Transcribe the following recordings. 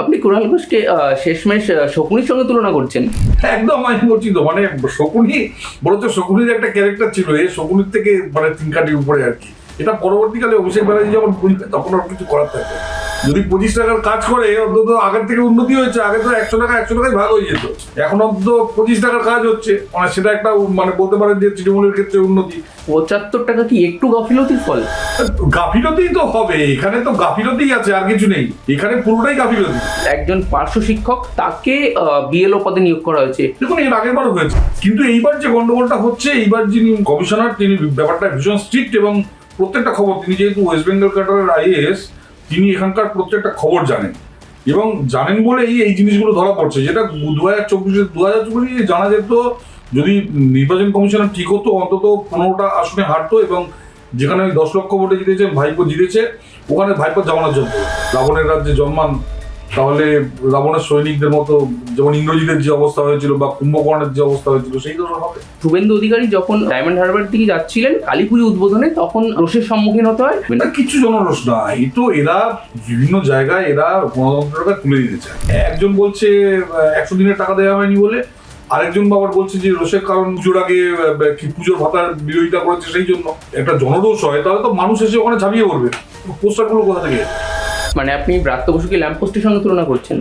আপনি কুণাল ঘোষকে শেষমেশ শকুনির সঙ্গে তুলনা করছেন একদম আমি বলছি তো মানে শকুনি বলতো শকুনির একটা ক্যারেক্টার ছিল, এ শকুনির থেকে মানে তিনকাটির উপরে আর কি এটা পরবর্তীকালে অভিষেক ব্যানার্জি যখন বুঝবে তখন আর কিছু করার থাকবে। যদি পঁচিশ টাকার কাজ করে অন্তত আগের থেকে উন্নতি হয়েছে আগে তো একশো টাকা একশো টাকায় ভাগ হয়ে যেত। এখন অন্তত পঁচিশ টাকার কাজ হচ্ছে মানে সেটা একটা মানে বলতে পারেন যে তৃণমূলের ক্ষেত্রে উন্নতি। পঁচাত্তর টাকা কি একটু গাফিলতির ফল? গাফিলতি তো হবে এখানে তো গাফিলতিই আছে আর কিছু নেই। এখানে পুরোটাই গাফিলতি। একজন পার্শ্ব শিক্ষক তাকে বিএলও পদে নিয়োগ করা হয়েছে। দেখুন এর আগের বারও হয়েছে। কিন্তু এইবার যে গন্ডগোলটা হচ্ছে এইবার যিনি কমিশনার তিনি ব্যাপারটা ভীষণ স্ট্রিক্ট এবং প্রত্যেকটা খবর তিনি যেহেতু ওয়েস্ট বেঙ্গল ক্যাডারের আইএএস তিনি এখানকার প্রত্যেকটা খবর জানেন। এবং জানেন বলেই এই জিনিসগুলো ধরা পড়ছে, যেটা দু হাজার চব্বিশে, দু হাজার চব্বিশে জানা যেত, যদি নির্বাচন কমিশনার ঠিক হতো, অন্তত পনেরোটা আসনে হারতো এবং যেখানে দশ লক্ষ ভোটে জিতেছে, ভাইপো জিতেছে, ওখানে ভাইপো জমানোর জন্য রাবণের রাজ্যে জন্মান তাহলে রাবণের সৈনিকদের মতো যেমন ইন্দ্রজিতের যে অবস্থা হয়েছিল বা কুম্ভকর্ণের যে অবস্থা হয়েছিল সেই ধরনের হবে। শুভেন্দু অধিকারী যখন ডায়মন্ড হারবারের দিকে যাচ্ছিলেন কালী পুজো উদ্বোধনে তখন রোষের সম্মুখীন হতে হয়। কিছু জনরস না এই তো এরা বিভিন্ন জায়গায় এরা গণতন্ত্রটা তুলে দিতে চায়। একজন বলছে একশো দিনের টাকা দেওয়া হয়নি বলে আরেকজন বাবার বলছে যে রোষের কারণ পুজোর আগে কি পুজোর ভাতার বিরোধিতা করেছে সেই জন্য। একটা জনরোষ হয় তাহলে তো মানুষ এসে ওখানে ঝাঁপিয়ে পড়বে। পোস্টারগুলো কোথা থেকে? মানে আপনি ব্রাত্য বসুকে ল্যাম্পপোস্টের সঙ্গে তুলনা করছেন।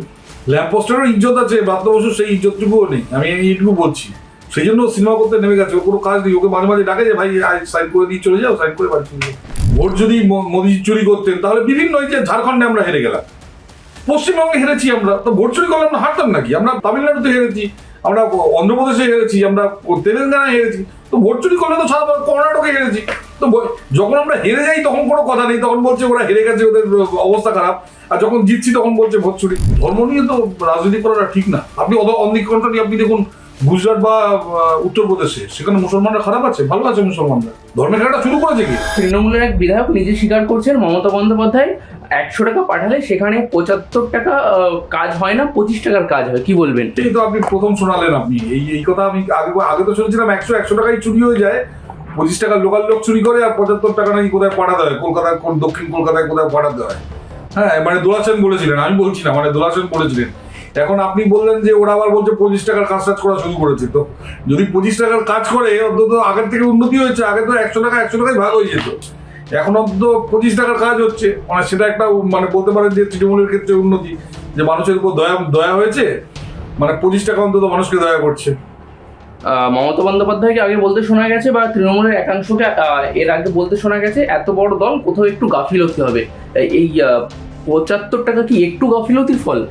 ল্যাম্পপোস্টেরও ইজ্জত আছে, ব্রাত্য বসু সেই ইজ্জতটুকুও নেই। আমি এইটুকু বলছি। সেই জন্য সিনেমা করতে নেমে গেছে। কোনো কাজ নেই। ওকে মাঝে মাঝে ডাকে যে, ভাই সাইড করে দিয়ে চলে যাও সাইড করে বাড়ি চলে যাও। ভোট যদি মোদি চুরি করতেন, তাহলে বিভিন্ন যে ঝাড়খণ্ডে আমরা হেরে গেলাম। পশ্চিমবঙ্গে হেরেছি আমরা। তো ভোট চুরি করলে আমরা হারতাম নাকি? আমরা তামিলনাড়ুতে হেরেছি, আমরা অন্ধ্রপ্রদেশে হেরেছি, আমরা তেলেঙ্গানায় হেরেছি। তো ভোট চুরি করলে তো সারা কর্ণাটকে হেরেছি। তো যখন আমরা হেরে যাই তখন কোনো কথা নেই, তখন বলছে ওরা হেরে গেছে, ওদের অবস্থা খারাপ। আর যখন জিতছি তখন বলছে ভোট চুরি ধর্ম নিয়ে তো রাজনীতি করাটা ঠিক না। আপনি অন্ধিকরণটা নিয়ে আপনি দেখুন গুজরাট বা উত্তরপ্রদেশে সেখানে মুসলমানরা খারাপ আছে? ভালো আছে মুসলমানরা? ধর্মের খেলাটা শুরু করেছে কি? তৃণমূলের এক বিধায়ক নিজে স্বীকার করছেন মমতা বন্দ্যোপাধ্যায় একশো টাকা পাঠালে সেখানে পঁচাত্তর টাকা কাজ হয় না পঁচিশ টাকার কাজ হয় কি বলবেন? এই তো আপনি প্রথম শোনালেন আপনি। এই এই কথা আমি আগে আগে তো শুনেছিলাম একশো একশো টাকায় চুরি হয়ে যায়। পঁচিশ টাকা লোকাল লোক চুরি করে আর পঁচাত্তর টাকা নাকি কোথায় পাঠাতে হয়? কলকাতায় কোন দক্ষিণ কলকাতায় কোথায় পাঠাতে হয়? হ্যাঁ মানে দোলাসেন বলেছিলেন আমি বলছি না মানে দোলাসেন বলেছিলেন। এখন আপনি বললেন যে ওরা আবার বলছে পঁচিশ টাকার কাজ টাজ করা শুরু করেছে। তো যদি পঁচিশ টাকার কাজ করে, অন্তত আগের থেকে উন্নতি হয়েছে, আগে তো একশো টাকা, একশো টাকায় ভাগ হয়ে যেত। এখন অন্তত পঁচিশ টাকার কাজ হচ্ছে। মানে সেটা একটা মানে বলতে পারেন যে তৃণমূলের ক্ষেত্রে উন্নতি, যে মানুষের উপর দয়া দয়া হয়েছে? মানে পঁচিশ টাকা অন্তত মানুষকে দয়া করছে। মমতা বন্দ্যোপাধ্যায়কে আগে বলতে শোনা গেছে বা তৃণমূলের একাংশকে এর আগে বলতে শোনা গেছে, এত বড় দল কোথাও একটু গাফিলতি হবে। এই- পঁচাত্তর টাকা কি একটু গাফিলতির ফল?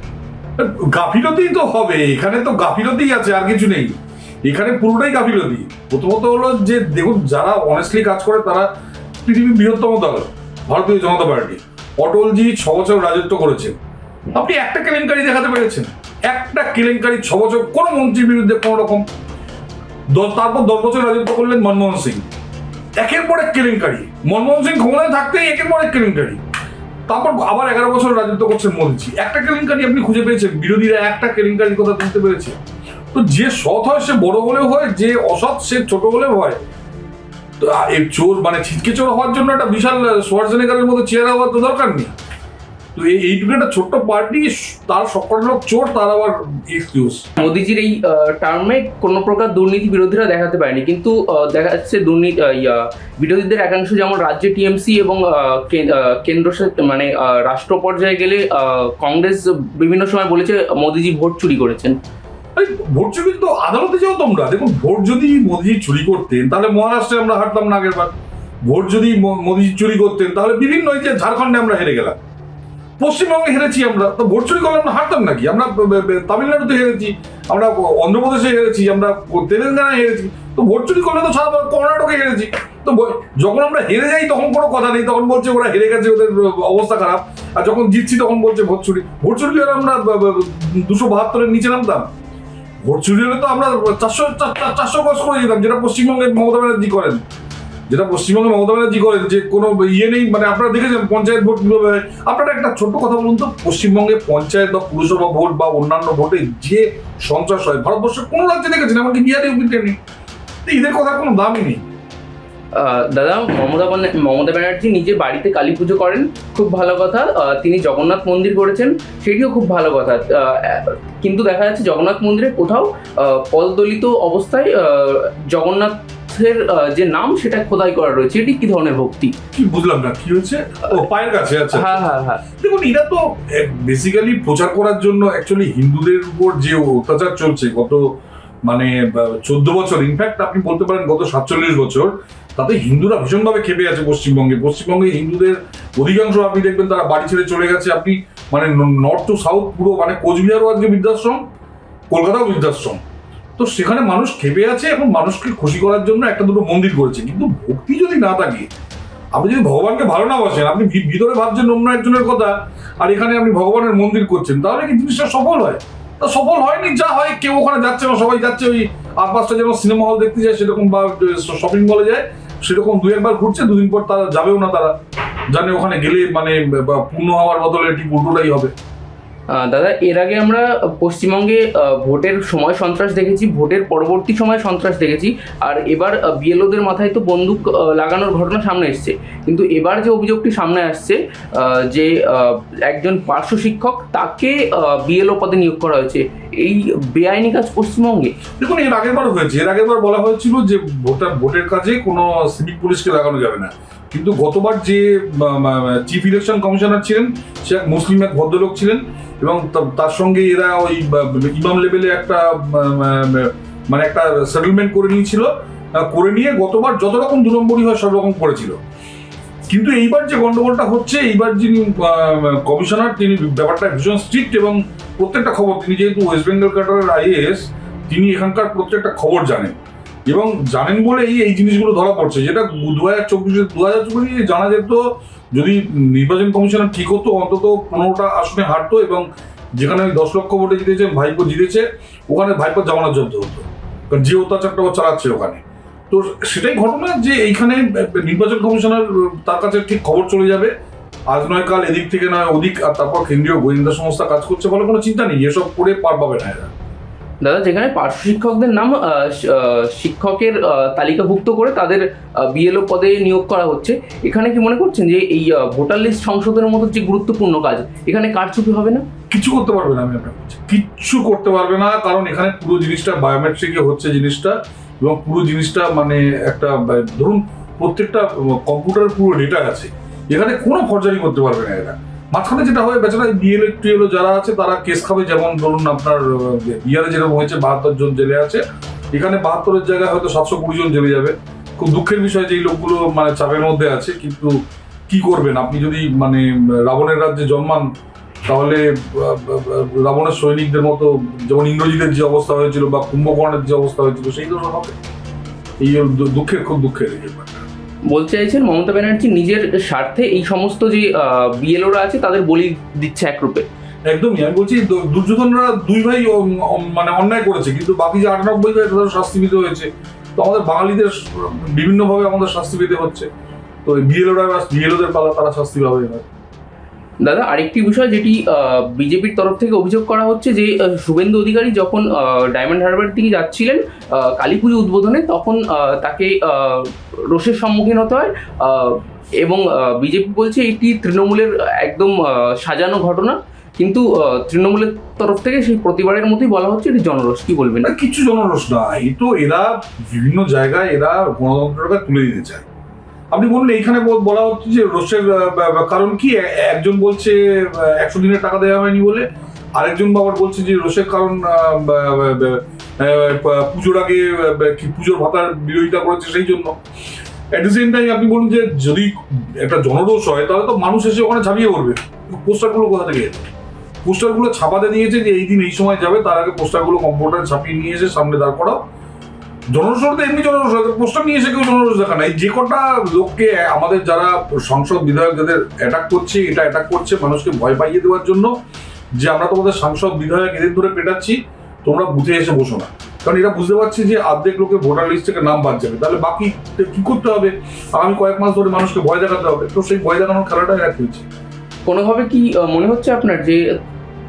গাফিলতি তো হবে, এখানে তো গাফিলতিই আছে, আর কিছু নেই। এখানে পুরোটাই গাফিলতি। প্রথমত হলো যে, দেখুন, যারা অনেস্টলি কাজ করে, তারা পৃথিবীর বৃহত্তম দল, ভারতীয় জনতা পার্টি। অটলজি ছ বছর রাজত্ব করেছেন আপনি একটা কেলেঙ্কারি দেখাতে পেরেছেন? একটা কেলেঙ্কারি ছ বছর, কোনো মন্ত্রীর বিরুদ্ধে কোনো রকম। তারপর দশ বছর রাজত্ব করলেন মনমোহন সিং। একের পর এক কেলেঙ্কারি। মনমোহন সিং ক্ষমতায় থাকতেই একের পর এক কেলেঙ্কারি। তারপর আবার এগারো বছর রাজত্ব করছেন মোদিজি। একটা কেলেঙ্কারি আপনি খুঁজে পেয়েছেন, বিরোধীরা একটা কেলেঙ্কারির কথা তুলতে পেরেছে। তো যে সৎ হয় সে বড় হলেও হয়, যে অসৎ সে ছোট হলেও হয়। তো চোর মানে ছিটকে চোর হওয়ার জন্য একটা বিশাল সোয়ার্জনেগারের মতো চেয়ার হওয়ার তো দরকার নেই। তো এই এইটুকু একটা ছোট্ট পার্টি তার সকল লোক চোর তার আবার এক্সকিউজ মোদিজির এই টার্মে কোনো প্রকার দুর্নীতি বিরোধীরা দেখাতে পারেনি কিন্তু দেখা যাচ্ছে দুর্নীতি বিরোধীদের একাংশ যেমন রাজ্যে টিএমসি এবং কেন্দ্র মানে রাষ্ট্র পর্যায়ে গেলে কংগ্রেস বিভিন্ন সময় বলেছে মোদিজি ভোট চুরি করেছেন। ভোট চুরি তো আদালতে যাও তোমরা। দেখুন ভোট যদি মোদিজি চুরি করতেন তাহলে মহারাষ্ট্রে আমরা হারতাম না আগের বার ভোট যদি মোদিজি চুরি করতেন তাহলে বিভিন্ন এই যে ঝাড়খণ্ডে আমরা হেরে গেলাম। পশ্চিমবঙ্গে হেরেছি আমরা। তো ভোট চুরি করলে আমরা হারতাম নাকি? আমরা তামিলনাড়ুতে হেরেছি, আমরা অন্ধ্রপ্রদেশে হেরেছি, আমরা তেলেঙ্গানায় হেরেছি। তো ভোট চুরি করলে তো সারা কর্ণাটকে হেরেছি। তো যখন আমরা হেরে যাই তখন কোনো কথা নেই, তখন বলছে ওরা হেরে গেছে, ওদের অবস্থা খারাপ। আর যখন জিতছি তখন বলছে ভোট চুরি ভোট চুরি হলে আমরা দুশো বাহাত্তরের নিচে নামতাম। ভোট চুরি হলে তো আমরা চারশো চারশো ক্রস করে যেতাম যেটা পশ্চিমবঙ্গে মমতা ব্যানার্জি করেন। যেটা পশ্চিমবঙ্গে মমতা ব্যানার্জি করেন যে কোনো ইয়ে নেই মানে আপনারা দেখেছেন পঞ্চায়েত ভোট কীভাবে। আপনারা একটা ছোট্ট কথা বলুন তো পশ্চিমবঙ্গে পঞ্চায়েত বা পুরসভা ভোট বা অন্যান্য ভোটে যে সন্ত্রাস হয় ভারতবর্ষের কোনো রাজ্যে দেখেছেন? এমনকি বিহারে ইউপিতে নেই। এদের কথার কোনো দামই নেই। দাদা মমতা মমতা ব্যানার্জি নিজে বাড়িতে কালী পুজো করেন খুব ভালো কথা। তিনি জগন্নাথ মন্দির করেছেন সেটিও খুব ভালো কথা। কিন্তু দেখা যাচ্ছে জগন্নাথ মন্দিরে কোথাও পদদলিত অবস্থায় আহ, আহ, যে নাম সেটা খোদাই করা রয়েছে এটি কি ধরনের ভক্তি? কি বুঝলাম না কি হচ্ছে? ও পায়ের কাছে আচ্ছা। হ্যাঁ হ্যাঁ হ্যাঁ। দেখুন এটা তো বেসিক্যালি প্রচার করার জন্য অ্যাকচুয়ালি হিন্দুদের উপর যে অত্যাচার চলছে গত মানে চোদ্দ বছর ইনফ্যাক্ট আপনি বলতে পারেন গত সাতচল্লিশ বছর তাতে হিন্দুরা ভীষণভাবে খেপে আছে পশ্চিমবঙ্গে। পশ্চিমবঙ্গে হিন্দুদের অধিকাংশ আপনি দেখবেন তারা বাড়ি ছেড়ে চলে গেছে। আপনি মানে নর্থ টু সাউথ পুরো মানে কোচবিহারও আজকে বৃদ্ধাশ্রম কলকাতাও বৃদ্ধাশ্রম। তো সেখানে মানুষ খেপে আছে এবং মানুষকে খুশি করার জন্য একটা দুটো মন্দির করেছে। কিন্তু ভক্তি যদি না থাকে, আপনি যদি ভগবানকে ভালো না বসেন, আপনি ভিতরে ভাবছেন অন্য একজনের কথা, আর এখানে আপনি ভগবানের মন্দির করছেন, তাহলে কি জিনিসটা সফল হয়? তা সফল হয়নি, যা হয়, কেউ ওখানে যাচ্ছে না, সবাই যাচ্ছে ওই আর পাঁচটা যেমন সিনেমা হল দেখতে যায়, সেরকম বা শপিং মলে যায়, সেরকম দু একবার ঘুরছে, দুদিন পর তারা যাবেও না তারা। জানে ওখানে গেলে মানে পূর্ণ হওয়ার বদলে ঠিক উল্টোটাই হবে। দাদা, এর আগে আমরা পশ্চিমবঙ্গে ভোটের সময় সন্ত্রাস দেখেছি, ভোটের পরবর্তী সময় সন্ত্রাস দেখেছি, আর এবার বিএলওদের মাথায় তো বন্দুক লাগানোর ঘটনা সামনে এসছে। কিন্তু এবার যে অভিযোগটি সামনে আসছে যে একজন পার্শ্ব শিক্ষক, তাকে বিএলও পদে নিয়োগ করা হয়েছে। এই বেআইনি কাজ পশ্চিমবঙ্গে? দেখুন, এর আগের বার হয়েছে। এর আগের বার বলা হয়েছিল যে ভোটার, ভোটের কাজে কোনো সিভিক পুলিশকে লাগানো যাবে না। কিন্তু গতবার যে চিফ ইলেকশন কমিশনার ছিলেন, সে মুসলিম এক ভদ্রলোক ছিলেন এবং তার সঙ্গে এরা ওই ইমাম লেভেলে একটা মানে একটা সেটেলমেন্ট করে নিয়েছিল। করে নিয়ে গতবার যত রকম দু হয় সব রকম করেছিল। কিন্তু এইবার যে গন্ডগোলটা হচ্ছে, এইবার যিনি কমিশনার, তিনি ব্যাপারটা ভীষণ স্ট্রিক্ট এবং প্রত্যেকটা খবর, তিনি যেহেতু ওয়েস্ট বেঙ্গল ক্যাডারের আইএএস তিনি এখানকার প্রত্যেকটা খবর জানেন। এবং জানেন বলেই এই জিনিসগুলো ধরা পড়ছে, যেটা দু হাজার চব্বিশে দু হাজার চব্বিশে জানা যেত, যদি নির্বাচন কমিশনার ঠিক হতো, অন্তত পনেরোটা আসনে হারতো এবং যেখানে ওই দশ লক্ষ ভোটে জিতেছে, ভাইপো জিতেছে, ওখানে ভাইপো জামানত জব্দ হতো কারণ যে অত্যাচারটা ও চালাচ্ছে ওখানে। তো সেটাই ঘটনা যে এইখানে নির্বাচন কমিশনার তার কাছে ঠিক খবর চলে যাবে। আজ নয় কাল এদিক থেকে নয় ওদিক আর তারপর কেন্দ্রীয় গোয়েন্দা সংস্থা কাজ করছে বলে কোনো চিন্তা নেই। এসব করে পার পাবে না এরা। দাদা যেখানে পার্শ্ব শিক্ষকদের নাম শিক্ষকের তালিকাভুক্ত করে তাদের বিএলও পদে নিয়োগ করা হচ্ছে এখানে কি মনে করছেন যে এই ভোটার লিস্ট সংশোধনের মতো যে গুরুত্বপূর্ণ কাজ এখানে কারচুপি হবে না? কিছু করতে পারবে না আমি আপনাকে বলছি। কিচ্ছু করতে পারবে না কারণ এখানে পুরো জিনিসটা বায়োমেট্রিকে হচ্ছে জিনিসটা। এবং পুরো জিনিসটা মানে একটা ধরুন প্রত্যেকটা কম্পিউটার পুরো ডেটা আছে। এখানে কোনো ফর্জারি করতে পারবে না এরা। মাঝখানে যেটা হয়, বেচারা বিএলএ টিএলও যারা আছে, তারা কেস খাবে যেমন ধরুন আপনার বিহারে যেরকম হয়েছে, বাহাত্তর জন জেলে আছে। এখানে বাহাত্তরের জায়গায় হয়তো সাতশো কুড়ি জন জেলে যাবে। খুব দুঃখের বিষয় যে এই লোকগুলো মানে চাপের মধ্যে আছে, কিন্তু কি করবেন? আপনি যদি মানে রাবণের রাজ্যে জন্মান তাহলে রাবণের সৈনিকদের মতো যেমন ইন্দ্রজিতের যে অবস্থা হয়েছিল বা কুম্ভকর্ণের যে অবস্থা হয়েছিল সেই ধরনের হবে। এই দুঃখের খুব দুঃখের বলতে চাইছেন মমতা ব্যানার্জি নিজের স্বার্থে এই সমস্ত যে বিএলওরা আছে তাদের বলি দিচ্ছে একরূপে একদমই আমি বলছি দুর্যোধনরা দুই ভাই মানে অন্যায় করেছে কিন্তু বাকি যে আটানব্বই ভাই তাদের শাস্তি পেতে হয়েছে। তো আমাদের বাঙালিদের বিভিন্নভাবে আমাদের শাস্তি পেতে হচ্ছে। তো বিএলওরা বিএলওদের পালা তারা শাস্তি পাবে এবার। দাদা, আরেকটি বিষয় যেটি বিজেপির তরফ থেকে অভিযোগ করা হচ্ছে যে শুভেন্দু অধিকারী যখন ডায়মন্ড হারবার থেকে যাচ্ছিলেন কালী পুজো উদ্বোধনে, তখন তাকে রোষের সম্মুখীন হতে হয় এবং বিজেপি বলছে এটি তৃণমূলের একদম সাজানো ঘটনা। কিন্তু তৃণমূলের তরফ থেকে সেই প্রতিবারের মতোই বলা হচ্ছে এটি জনরোষ। কি বলবেন? কিছু জনরস না। এই তো এরা বিভিন্ন জায়গায় এরা গণতন্ত্রটা তুলে দিতে চায়। আপনি বলুন, এইখানে বল- হচ্ছে যে রোষের কারণ কি? একজন বলছে একশো দিনের টাকা দেওয়া হয়নি বলে। আরেকজন বাবার বলছে যে রোষের কারণ পুজোর আগে পুজোর ভাতার বিরোধিতা করেছে সেই জন্য। অ্যাট দ্য সেম টাইম আপনি বলুন যে যদি একটা জনরোষ হয়, তাহলে তো মানুষ এসে ওখানে ঝাঁপিয়ে পড়বে। পোস্টারগুলো কোথা থেকে পোস্টারগুলো ছাপাতে দিয়েছে যে এই দিন এই সময় যাবে, তার আগে পোস্টারগুলো কম্পিউটারে ছাপিয়ে নিয়ে এসে সামনে দাঁড় করাও। জনরোষ এমনি জনরোষ পোস্টার নিয়ে এসে কেউ জনরোষ দেখা নাই। যে কটা লোককে আমাদের যারা সংসদ বিধায়ক যাদের অ্যাটাক করছে, এটা অ্যাটাক করছে মানুষকে ভয় পাইয়ে দেওয়ার জন্য যে আমরা তোমাদের সাংসদ বিধায়ক এদের ধরে পেটাচ্ছি, তোমরা বুথে এসে বসো না। কারণ এরা বুঝতে পারছি যে অর্ধেক লোকের ভোটার লিস্ট থেকে নাম বাদ যাবে। তাহলে বাকি কি করতে হবে? আগামী কয়েক মাস ধরে মানুষকে ভয় দেখাতে হবে। তো সেই ভয় দেখানোর খেলাটা এরা খেলছে কোনোভাবে কি মনে হচ্ছে আপনার যে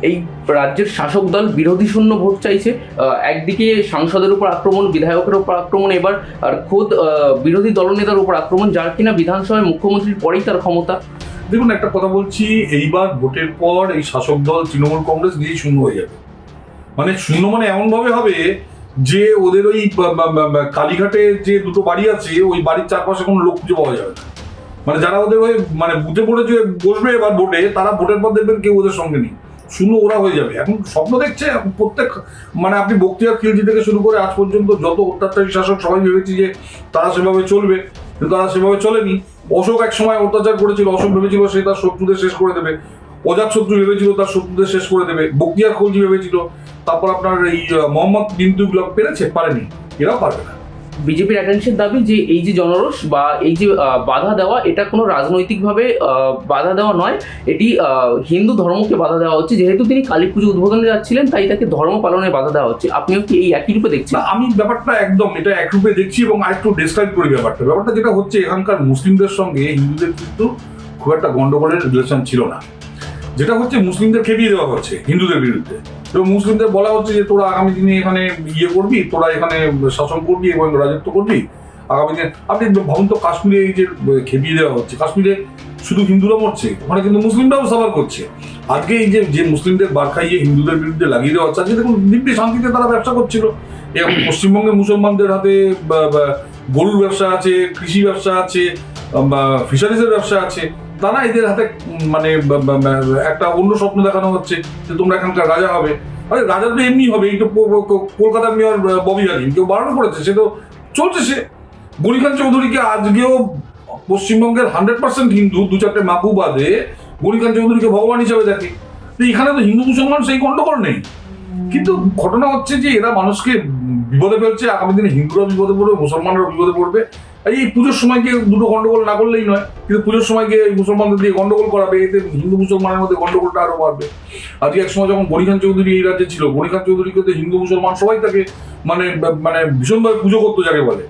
এই রাজ্যের শাসক দল বিরোধী শূন্য ভোট চাইছে। একদিকে সাংসদের উপর আক্রমণ, বিধায়কের উপর আক্রমণ, এবার আর খোদ বিরোধী দলনেতার উপর আক্রমণ, যার কিনা বিধানসভায় মুখ্যমন্ত্রীর পরেই তার ক্ষমতা। দেখুন, একটা কথা বলছি, এইবার ভোটের পর এই শাসক দল তৃণমূল কংগ্রেস নিজেই শূন্য হয়ে যাবে। মানে শূন্য মানে এমনভাবে হবে যে ওদের ওই কালীঘাটে যে দুটো বাড়ি আছে, ওই বাড়ির চারপাশে কোনো লোক খুঁজে পাওয়া যাবে মানে যারা ওদের ওই মানে বুঝে পড়ে যে বসবে এবার ভোটে, তারা ভোটের পর দেখবেন কেউ ওদের সঙ্গে নেই। শূন্য ওরা হয়ে যাবে। এখন স্বপ্ন দেখছে প্রত্যেক মানে আপনি বক্তিয়ার খিলজি থেকে শুরু করে আজ পর্যন্ত যত অত্যাচারী শাসক সবাই ভেবেছি যে তারা সেভাবে চলবে, কিন্তু তারা সেভাবে চলেনি। অশোক এক সময় অত্যাচার করেছিল, অশোক ভেবেছিল সে তার শত্রুদের শেষ করে দেবে। অজাত শত্রু ভেবেছিল তার শত্রুদের শেষ করে দেবে। বক্তিয়ার খলজি ভেবেছিল, তারপর আপনার এই মোহাম্মদ বিন্দু পেরেছে? পারেনি। এরাও পারবে না। বিজেপির একাংশের দাবি যে এই যে জনরোষ বা এই যে বাধা দেওয়া, এটা কোনো রাজনৈতিকভাবে বাধা দেওয়া নয়। এটি হিন্দু ধর্মকে বাধা দেওয়া হচ্ছে। যেহেতু তিনি কালী পুজো উদ্বোধনে যাচ্ছিলেন, তাই তাকে ধর্ম পালনে বাধা দেওয়া হচ্ছে। আপনিও কি এই একই রূপে দেখছেন? আমি ব্যাপারটা একদম, এটা একরূপে দেখছি এবং আরেকটু ডিসক্রাইব করি ব্যাপারটা। ব্যাপারটা যেটা হচ্ছে, এখানকার মুসলিমদের সঙ্গে হিন্দুদের কিন্তু খুব একটা গন্ডগোলের রিলেশন ছিল না। যেটা হচ্ছে, মুসলিমদের খেপিয়ে দেওয়া হচ্ছে হিন্দুদের বিরুদ্ধে। এবং মুসলিমদের বলা হচ্ছে যে তোরা আগামী দিনে এখানে ইয়ে করবি, তোরা এখানে শাসন করবি এবং রাজত্ব করবি। আগামী দিনে আপনি ভাবুন তো, কাশ্মীরে এই যে খেপিয়ে দেওয়া হচ্ছে। কাশ্মীরে শুধু হিন্দুরা মরছে, ওখানে কিন্তু মুসলিমরাও সাফার করছে। আজকে এই যে যে মুসলিমদের বার খাইয়ে হিন্দুদের বিরুদ্ধে লাগিয়ে দেওয়া হচ্ছে, আজকে দেখুন দিব্যি শান্তিতে তারা ব্যবসা করছিল। এবং পশ্চিমবঙ্গে মুসলমানদের হাতে গরুর ব্যবসা আছে, কৃষি ব্যবসা আছে ফিশারিজের ব্যবসা আছে। তারা এদের হাতে মানে একটা অন্য স্বপ্ন দেখানো হচ্ছে যে তোমরা এখানকার রাজা হবে। আরে, রাজা তো এমনি হবে, এই তো কলকাতার মেয়র ববি হাকিম। কেউ বারণ করেছে, সে তো চলছে, সে। গরিখান চৌধুরীকে আজকেও পশ্চিমবঙ্গের হান্ড্রেড পার্সেন্ট হিন্দু? দু চারটে মাপু বাদে গরিখান চৌধুরীকে ভগবান হিসাবে দেখে। তো এখানে তো হিন্দু মুসলমান, সেই গন্ডগোল নেই। কিন্তু ঘটনা হচ্ছে যে, এরা মানুষকে বিপদে ফেলছে, আগামী দিনে হিন্দুরা বিপদে পড়বে মুসলমানরা বিপদে পড়বে। আর এই পুজোর সময় গিয়ে দুটো গন্ডগোল না করলেই নয়, কিন্তু পুজোর সময় গিয়ে মুসলমানদের দিয়ে গন্ডগোল করাবে, এতে হিন্দু মুসলমানের মধ্যে গন্ডগোলটা আরও বাড়বে। আজকে এক সময় যখন গরিখান চৌধুরী এই রাজ্যে ছিল গরিখান চৌধুরীকে তো হিন্দু মুসলমান সবাই তাকে মানে মানে ভীষণভাবে পুজো করতো যাকে বলে।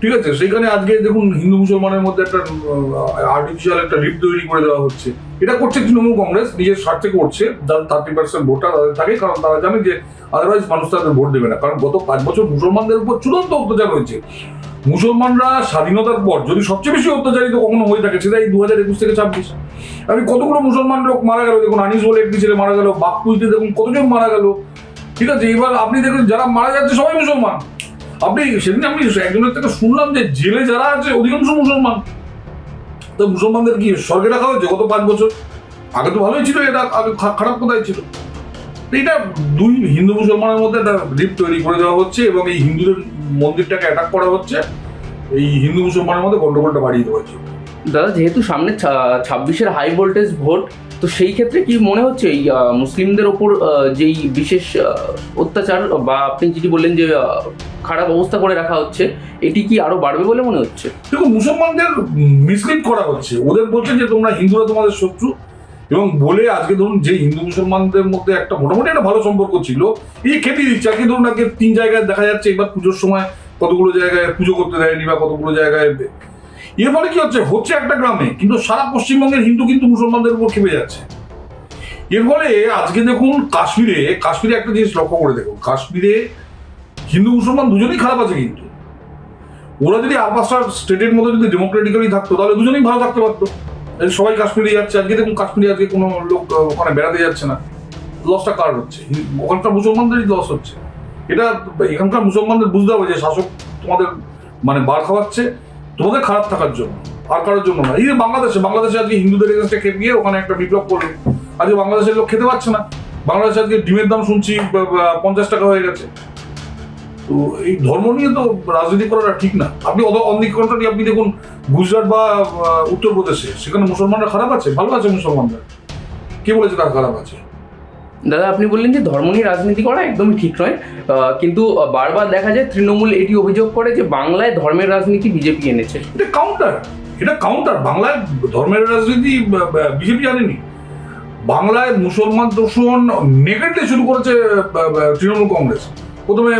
ঠিক আছে? সেইখানে আজকে দেখুন হিন্দু মুসলমানের মধ্যে একটা আর্টিফিশিয়াল একটা রিপ তৈরি করে দেওয়া হচ্ছে। এটা করছে তৃণমূল কংগ্রেস, নিজের স্বার্থে করছে যাদের থার্টি পার্সেন্ট ভোটটা তাদের থাকে, কারণ তারা জানে যে আদারওয়াইজ মানুষ তাদের ভোট দেবে না। কারণ গত পাঁচ বছর মুসলমানদের উপর চূড়ান্ত অত্যাচার হয়েছে। মুসলমানরা স্বাধীনতার পর যদি সবচেয়ে বেশি অত্যাচারিত কখনো হয়ে থাকে সেটা এই দু হাজার একুশ থেকে ছাব্বিশ। আমি কতগুলো মুসলমান লোক মারা গেল, দেখুন, আনিস বলে একটি ছেলে মারা গেল বাকপুইতে দেখুন, কতজন মারা গেল। ঠিক আছে, এবার আপনি দেখুন, যারা মারা যাচ্ছে সবাই মুসলমান। আপনি, সেদিন আমি একজনের থেকে শুনলাম যে জেলে যারা আছে, অধিকাংশ মুসলমান। তো মুসলমানদের কি, স্বর্গে রাখা হয়েছে গত পাঁচ বছর? আগে তো ভালোই ছিল, এটা খারাপ কোথায় ছিল? এটা দুই হিন্দু মুসলমানের মধ্যে একটা রিপ তৈরি করে দেওয়া হচ্ছে এবং এই হিন্দুদের মন্দিরটাকে অ্যাটাক করা হচ্ছে। এই হিন্দু মুসলমানের মধ্যে গন্ডগোলটা বাড়িয়ে দেওয়া হচ্ছে দাদা যেহেতু সামনে ছাব্বিশের হাই ভোল্টেজ ভোট তো সেই ক্ষেত্রে কি মনে হচ্ছে এই মুসলিমদের ওপর যেই বিশেষ অত্যাচার বা আপনি যেটি বললেন যে খারাপ অবস্থা করে রাখা হচ্ছে এটি কি আরও বাড়বে বলে মনে হচ্ছে? দেখুন মুসলমানদের মিসলিড করা হচ্ছে। ওদের বলছে যে তোমরা হিন্দুরা তোমাদের শত্রু এবং বলে আজকে ধরুন যে হিন্দু মুসলমানদের মধ্যে একটা মোটামুটি একটা ভালো সম্পর্ক ছিল এই খেপি দিচ্ছে। আজকে ধরুন আজকে তিন জায়গায় দেখা যাচ্ছে, এবার পুজোর সময় কতগুলো জায়গায় পুজো করতে দেয়নি বা কতগুলো জায়গায় এর ফলে কি হচ্ছে? হচ্ছে একটা গ্রামে, কিন্তু সারা পশ্চিমবঙ্গের হিন্দু কিন্তু মুসলমানদের উপর খেপে যাচ্ছে। এর ফলে আজকে দেখুন কাশ্মীরে কাশ্মীরে একটা জিনিস লক্ষ্য করে দেখুন। কাশ্মীরে হিন্দু মুসলমান দুজনেই খারাপ আছে কিন্তু। ওরা যদি আর পাঁচটা স্টেটের মধ্যে যদি ডেমোক্রেটিক্যালি থাকতো, তাহলে দুজনেই ভালো থাকতে পারতো। সবাই কাশ্মীরে যাচ্ছে, আজকে দেখুন কাশ্মীরে আজকে কোনো লোক ওখানে বেড়াতে যাচ্ছে না। লসটা কার হচ্ছে? ওখানকার মুসলমানদেরই লস হচ্ছে। এটা এখানকার মুসলমানদের বুঝতে হবে যে শাসক তোমাদের মানে বার খাওয়াচ্ছে, তোমাদের খারাপ থাকার জন্য, আর কারোর জন্য না। এই যে বাংলাদেশে বাংলাদেশে আজকে হিন্দুদের এগেনস্টে খেপে গিয়ে ওখানে একটা বিপ্লব করল। আজকে বাংলাদেশের লোক খেতে পাচ্ছে না। বাংলাদেশে আজকে ডিমের দাম শুনছি পঞ্চাশ টাকা হয়ে গেছে। তো এই ধর্ম নিয়ে তো রাজনীতি করাটা ঠিক না। আপনি অনেক কন্ট্রারি আপনি দেখুন গুজরাট বা উত্তরপ্রদেশে সেখানে মুসলমানরা খারাপ আছে ভালো আছে মুসলমানরা কে বলেছে তারা খারাপ আছে? দাদা আপনি বললেন যে ধর্ম নিয়ে রাজনীতি করা একদমই ঠিক নয়। কিন্তু বারবার দেখা যায় তৃণমূল এটি অভিযোগ করে যে বাংলায় ধর্মের রাজনীতি বিজেপি এনেছে। এটা কাউন্টার এটা কাউন্টার বাংলায় ধর্মের রাজনীতি বিজেপি জানেনি। বাংলায় মুসলমান দূষণ নেগেটলি শুরু করেছে তৃণমূল কংগ্রেস। প্রথমে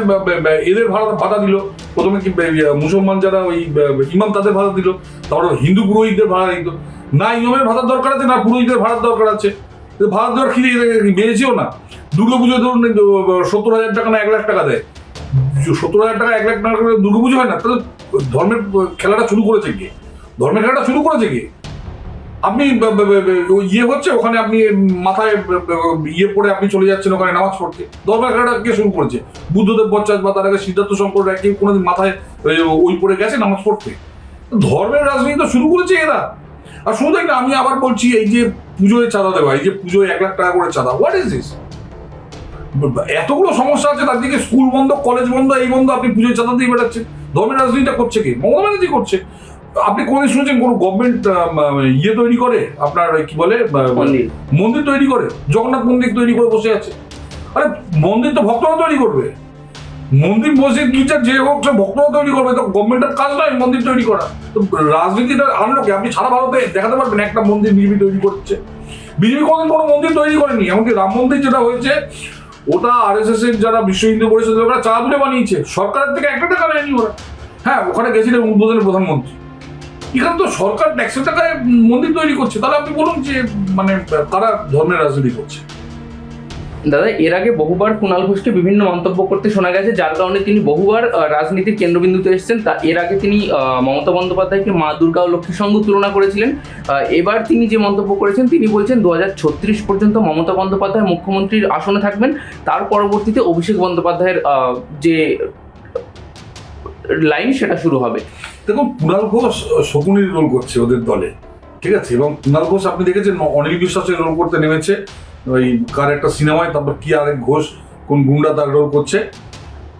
এদের ভাড়া ভাতা দিল। প্রথমে কি মুসলমান যারা ওই ইমাম তাদের ভাড়া দিল। তারপর হিন্দু পুরোহিতদের ভাড়া দিত না ইমামের ভাড়ার দরকার আছে, না পুরোহিতদের ভাড়ার দরকার আছে। ভাড়া দেওয়ার খিদে বেড়েছেও না। দুর্গা পুজো ধরুন সত্তর হাজার টাকা না এক লাখ টাকা দেয়। সত্তর হাজার টাকা এক লাখ টাকা দুর্গা পুজো হয় না, তাহলে ধর্মের খেলাটা শুরু করেছে কে? ধর্মের খেলাটা শুরু করেছে কে? আপনি ইয়ে হচ্ছে, ওখানে আপনি মাথায় ইয়ে পরে আপনি চলে যাচ্ছেন ওখানে নামাজ পড়তে। ধর্মের খেলাটা কে শুরু করেছে? বুদ্ধদেব বচ্চাস বা তার আগে সিদ্ধার্থ শঙ্কর কেউ কোনোদিন মাথায় ওই- পরে গেছে নামাজ পড়তে। ধর্মের রাজনীতি তো শুরু করেছে এরা। আর শুধু না, আমি আবার বলছি, এই যে পুজোয় চাঁদা দেওয়া, এই যে পুজোয় এক লাখ টাকা করে চাঁদা হোয়াট ইজ দিস এতগুলো সমস্যা আছে, তার দিকে স্কুল বন্ধ, কলেজ বন্ধ, এই বন্ধ, আপনি পুজোয় চাঁদা দিয়ে বেড়াচ্ছেন। ধর্মের রাজনীতিটা করছে কি? মমতা ব্যানার্জি করছে। আপনি কোনদিন শুনেছেন কোনো গভর্নমেন্ট ইয়ে তৈরি করে? আপনার কি বলে আহ, মন্দির। তৈরি করে? জগন্নাথ মন্দির তৈরি করে বসে আছে। আরে মন্দির তো ভক্তরা তৈরি করবে। মন্দির মসজিদ গির্জার যে হোক সে ভক্তরা তৈরি করবে। তো গভর্নমেন্টের কাজ নয় মন্দির তৈরি করা। তো রাজনীতিটা আনলো কি? আপনি সারা ভারতে দেখাতে পারবেন একটা মন্দির বিজেপি তৈরি করছে। বিজেপি কোনোদিন কোনো মন্দির তৈরি করেনি এমনকি রাম মন্দির যেটা হয়েছে ওটা আর এস এস এর যারা বিশ্ব হিন্দু পরিষদ ওরা চা তুলে বানিয়েছে। সরকারের থেকে একটা টাকা নেয়নি ওরা। হ্যাঁ ওখানে গেছিলেন উদ্বোধনের প্রধানমন্ত্রী। এখানে তো সরকার ট্যাক্সের টাকায় মন্দির তৈরি করছে, তাহলে আপনি বলুন যে মানে তারা ধর্মের রাজনীতি করছে? দাদা, এর আগে বহুবার কুণাল ঘোষকে বিভিন্ন মন্তব্য করতে শোনা গেছে, যার কারণে তিনি বহুবার রাজনীতির কেন্দ্রবিন্দুতে এসেছেন। তা, এর আগে তিনি মমতা বন্দ্যোপাধ্যায়কে মা দুর্গা ও লক্ষ্মীর সঙ্গে তুলনা করেছিলেন। এবার তিনি যে মন্তব্য করেছেন, তিনি বলছেন দু হাজার ছত্রিশ পর্যন্ত মমতা বন্দ্যোপাধ্যায় মুখ্যমন্ত্রীর আসনে থাকবেন। তার পরবর্তীতে অভিষেক বন্দ্যোপাধ্যায়ের যে লাইন সেটা শুরু হবে। দেখুন, কুণাল ঘোষ শকুনির রোল করছে ওদের দলে, ঠিক আছে? এবং কুণাল ঘোষ, আপনি দেখেছেন, অনিল বিশ্বাসের রোল করতে নেমেছে। ওই কার একটা সিনেমায়, তারপর কি আরেক ঘোষ, কোন গুন্ডা তার রোল করছে।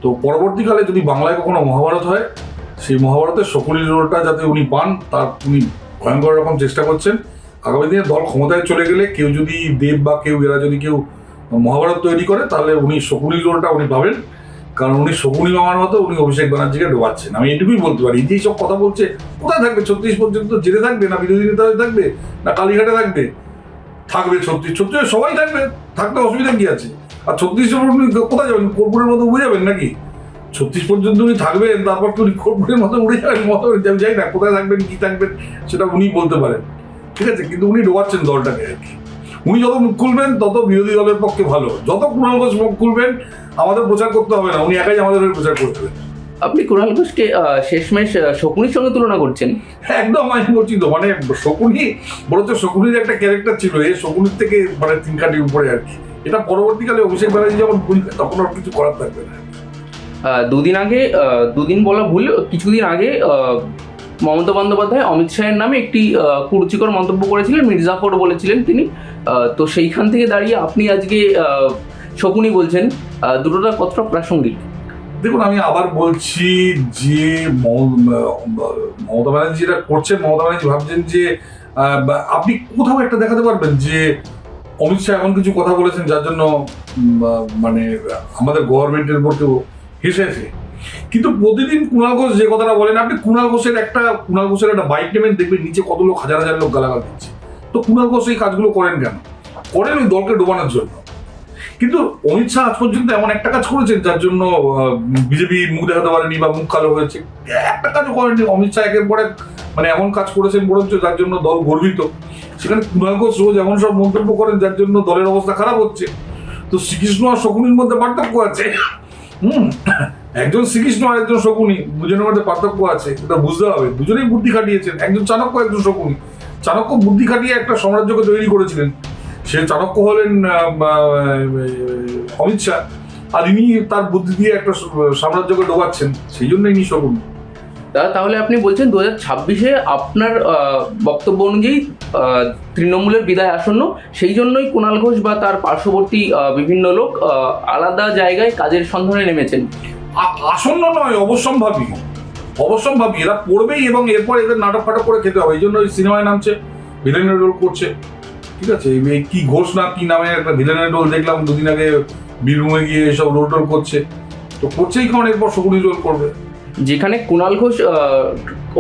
তো পরবর্তীকালে যদি বাংলায় কখনো মহাভারত হয়, সেই মহাভারতের শকুনির রোলটা যাতে উনি পান, তার উনি ভয়ঙ্কর রকম চেষ্টা করছেন। আগামী দিনে দল ক্ষমতায় চলে গেলে কেউ যদি দেব বা কেউ, এরা যদি কেউ মহাভারত তৈরি করে, তাহলে উনি শকুনির রোলটা উনি পাবেন। কারণ উনি শকুনি মামার মতো উনি অভিষেক ব্যানার্জিকে ডোবাচ্ছেন। আমি এটুকুই বলতে পারি এই যে সব কথা বলছে, কোথায় থাকবে? ছত্রিশ পর্যন্ত জেলে থাকবে না বিরোধী নেতা থাকবে? না কালীঘাটে থাকবে? থাকবে ছত্রিশ ছত্রিশ সবাই থাকবে, থাকতে অসুবিধা কি আছে? আর ছত্রিশ কোথায় যাবেন? কর্পূরের মতো উড়ে যাবেন নাকি? ছত্রিশ পর্যন্ত উনি থাকবেন, তারপর তো উনি কর্পূরের মতো উড়ে যাবেন, মতো যাই না, কোথায় থাকবেন, কি থাকবেন, সেটা উনি বলতে পারেন। ঠিক আছে, কিন্তু উনি ডোবাচ্ছেন দলটাকে আর কি। উনি যত মুখ খুলবেন তত বিরোধী দলের পক্ষে ভালো। যত কুণাল ঘোষ মুখ খুলবেন আমাদের প্রচার করতে হবে না। উনি একাই আমাদের প্রচার করতে হবে আপনি কুণাল ঘোষকে শেষমেশ শকুনির সঙ্গে তুলনা করছেন? একদম আমি বলছি তো মানে শকুনি বরঞ্চ শকুনির একটা ক্যারেক্টার ছিল। এই শকুনির থেকে মানে তিন কাটি উপরে আর এটা পরবর্তীকালে অভিষেক ব্যানার্জি যখন বুঝবে তখন আর কিছু করার থাকবে না। দুদিন আগে দুদিন বলা ভুল কিছুদিন আগে মমতা বন্দ্যোপাধ্যায় অমিত শাহের নামে একটি কুরুচিকর মন্তব্য করেছিলেন মির্জাফর বলেছিলেন তিনি। তো সেইখান থেকে দাঁড়িয়ে আপনি আজকে শকুনি বলছেন দুটোটা কতটা প্রাসঙ্গিক। দেখুন, আমি আবার বলছি যে মম- মমতা ব্যানার্জি যেটা করছেন, মমতা ব্যানার্জি ভাবছেন যে আপনি কোথাও একটা দেখাতে পারবেন যে অমিত শাহ এমন কিছু কথা বলেছেন যার জন্য মানে আমাদের গভর্নমেন্টের উপর কেউ হেসেছে কিন্তু প্রতিদিন কুণাল ঘোষ যে কথাটা বলেন, আপনি কুণাল ঘোষের একটা কুণাল ঘোষের একটা বাইক নেবেন দেখবেন, নিচে কত লোক হাজার হাজার লোক গালাগাল দিচ্ছে। তো কুণাল ঘোষ এই কাজগুলো করেন কেন? করেন ওই দলকে ডোবানোর জন্য। কিন্তু অমিত শাহ আজ পর্যন্ত এমন একটা কাজ করেছেন যার জন্য বিজেপি মুখ দেখাতে পারেনি বা মুখ কালো হয়েছে। একটা কাজও করেননি। অমিত শাহ একের পরে মানে এমন কাজ করেছেন বরঞ্চ যার জন্য দল গর্বিত। সেখানে কুণাল ঘোষ রোজ এমন সব মন্তব্য করেন যার জন্য দলের অবস্থা খারাপ হচ্ছে। তো শ্রীকৃষ্ণ আর শকুনির মধ্যে পার্থক্য আছে। হুম, একজন শ্রীকৃষ্ণ আর একজন শকুনি, দুজনের মধ্যে পার্থক্য আছে। এটা বুঝতে হবে। দুজনেই বুদ্ধি খাটিয়েছেন। একজন চাণক্য, একজন শকুনি। চাণক্য বুদ্ধি খাটিয়ে একটা সাম্রাজ্যকে তৈরি করেছিলেন। সে চাণক্য হলেন অমিত শাহ। আর ইনি তার বুদ্ধি দিয়ে একটা সাম্রাজ্যকে ডোবাচ্ছেন। সেই জন্য ইনি শকুনি দাদা তাহলে আপনি বলছেন দু হাজার ছাব্বিশে আপনার বক্তব্য অনুযায়ী আহ, তৃণমূলের বিদায় আসন্ন। সেই জন্যই কুণাল ঘোষ বা তার পার্শ্ববর্তী বিভিন্ন লোক আহ, আলাদা জায়গায় কাজের সন্ধানে নেমেছেন। আসন্ন নয় অবশ্যম্ভাবী। অবশ্যম্ভাবী এরা পড়বেই এবং এরপর এদের নাটক ফাটক করে খেতে হবে। এই জন্য ওই সিনেমায় নামছে ভিলেনের রোল করছে। ঠিক আছে? এই- কি ঘোষ না কি নামে একটা ভিলেনের রোল দেখলাম দুদিন আগে বীরভূমে গিয়ে এসব রোল টোল করছে। তো করছেই কারণ এরপর শকুনি রোল করবে। যেখানে কুণাল ঘোষ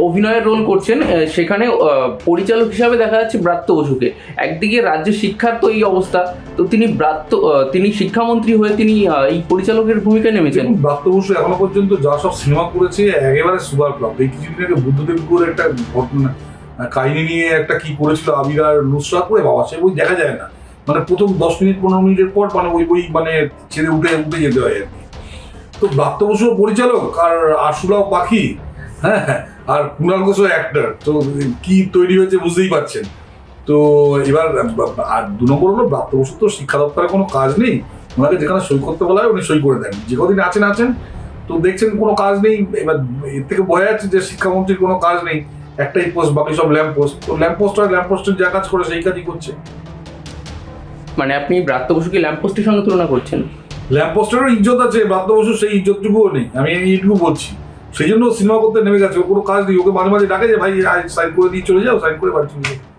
অভিনয়ের রোল করছেন সেখানে পরিচালক হিসাবে দেখা যাচ্ছে ব্রাত্য বসুকে। একদিকে রাজ্য শিক্ষার তো এই অবস্থা, তো তিনি ব্রাত্য তিনি শিক্ষামন্ত্রী হয়ে তিনি এই পরিচালকের ভূমিকায় নেমেছেন। ব্রাত্য বসু এখনও পর্যন্ত যা সব সিনেমা করেছে, একেবারে সুপার ফ্লপ এই কিছুদিন আগে বুদ্ধদেবপুর একটা ঘটনা কাহিনী নিয়ে একটা কি করেছিল আবির আর নুসরাত করে, বাবা, সে বই দেখা যায় না। মানে প্রথম দশ মিনিট, পনেরো মিনিটের পর মানে ওই বই মানে ছেড়ে উঠে উঠে যেতে হয় আর কি। তো ব্রাত্য বসু পরিচালক আর আশুরাও পাখি হ্যাঁ। আর কুণাল ঘোষও অ্যাক্টর তো কি তৈরি হয়েছে বুঝতেই পারছেন। তো এবার আর দু নম্বর হলো ব্রাত্য বসু তো শিক্ষা দপ্তরে কোনো কাজ নেই। ওনাকে যেখানে সই করতে বলা হয় উনি সই করে দেন। যে কদিন আছেন আছেন। তো দেখছেন কোনো কাজ নেই। এবার এর থেকে বোঝা যাচ্ছে যে শিক্ষামন্ত্রীর কোনো কাজ নেই। একটাই পোস্ট বাকি সব ল্যাম্প পোস্ট তো ল্যাম্প পোস্ট আর ল্যাম্প পোস্টের যা কাজ করে সেই কাজই করছে। মানে আপনি ব্রাত্য বসুকে ল্যাম্পপোস্টের সঙ্গে তুলনা করছেন? ল্যাম্প পোস্টেরও ইজ্জত আছে ব্রাত্য বসু সেই ইজ্জতটুকুও নেই। আমি এইটুকু বলছি। সেই জন্য সিনেমা করতে নেমে গেছে ওর কোনো কাজ নেই। ওকে মাঝে মাঝে ডাকে যে, ভাই সাইড করে দিয়ে চলে যাও সাইড করে বাড়ি চলে যাও।